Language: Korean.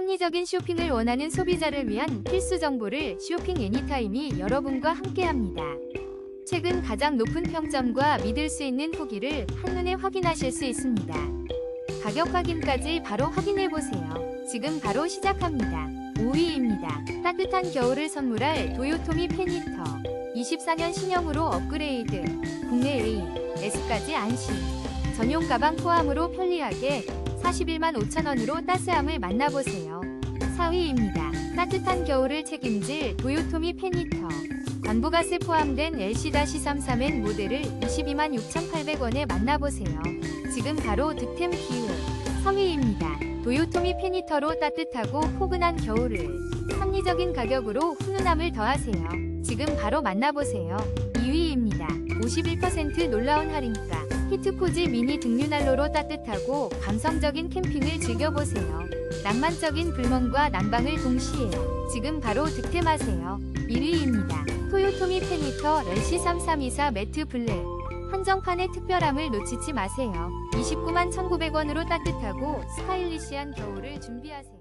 합리적인 쇼핑을 원하는 소비자를 위한 필수 정보를 쇼핑 애니타임이 여러분과 함께합니다. 최근 가장 높은 평점과 믿을 수 있는 후기를 한눈에 확인하실 수 있습니다. 가격 확인까지 바로 확인해 보세요. 지금 바로 시작합니다. 5위입니다. 따뜻한 겨울을 선물할 도요토미 페니터. 24년 신형으로 업그레이드. 국내 A, S까지 안심. 전용 가방 포함으로 편리하게 41만 5천원으로 따스함을 만나보세요. 4위입니다. 따뜻한 겨울을 책임질 도요토미 페니터. 관부가스 포함된 LC-33N 모델을 22만 6,800원에 만나보세요. 지금 바로 득템 기회. 3위입니다. 도요토미 페니터로 따뜻하고 포근한 겨울을 합리적인 가격으로 훈훈함을 더하세요. 지금 바로 만나보세요. 2위입니다. 51% 놀라운 할인가. 히트코지 미니 등유난로로 따뜻하고 감성적인 캠핑을 즐겨보세요. 낭만적인 불멍과 난방을 동시에 지금 바로 득템하세요. 1위입니다. 토요토미 페니터 렐시 3324 매트 블랙 한정판의 특별함을 놓치지 마세요. 29만 1,900원으로 따뜻하고 스타일리시한 겨울을 준비하세요.